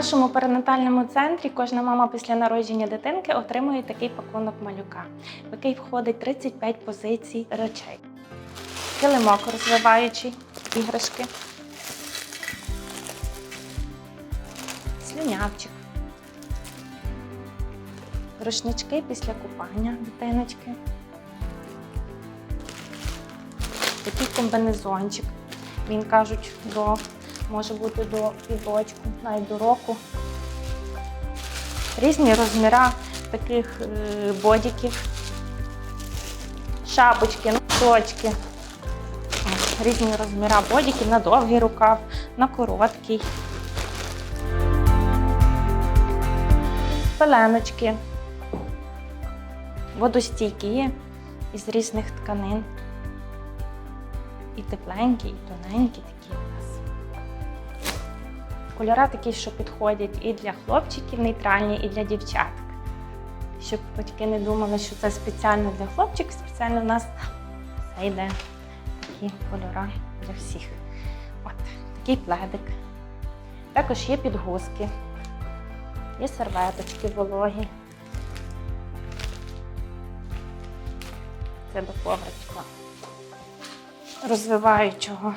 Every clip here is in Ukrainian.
нашому перинатальному центрі кожна мама після народження дитинки отримує такий пакунок малюка, в який входить 35 позицій речей. Килимок розвиваючий іграшки. Слюнявчик. Рушнички після купання дитиночки. Такий комбинезончик. Він кажуть, до, може бути до піврочку, навіть до року. Різні розміри таких е, бодіків, шапочки, носочки. Різні розміри бодіків на довгий рукав, на короткий. Пеленочки. Водостійкі із різних тканин. І тепленькі, і тоненькі такі. Кольори такі, що підходять і для хлопчиків нейтральні, і для дівчаток. Щоб батьки не думали, що це спеціально для хлопчиків, спеціально в нас все йде такі кольори для всіх. От, такий пледик. Також є підгузки, є серветочки вологі. Це до ковричка розвиваючого.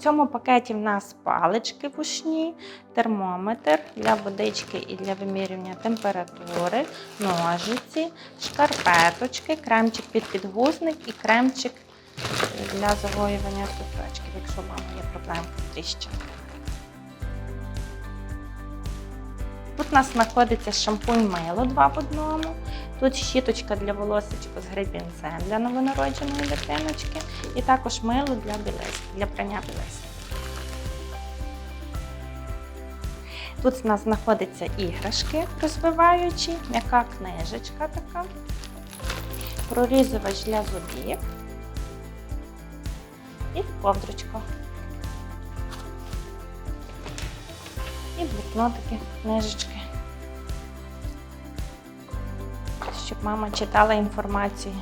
В цьому пакеті в нас палички вушні, термометр для водички і для вимірювання температури, ножиці, шкарпеточки, кремчик під підгузник і кремчик для загоювання сухочків, якщо в мами є проблемки з тріщинами. Тут у нас знаходиться шампунь мило два в одному. Тут щіточка для волосечка з гребінцем для новонародженої дитиночки. І також мило для білизни, для прання білизни. Тут у нас знаходяться іграшки розвиваючі, м'яка книжечка така, прорізувач для зубів і ковдрочка. І блокнотики, книжечки. Щоб мама читала інформацію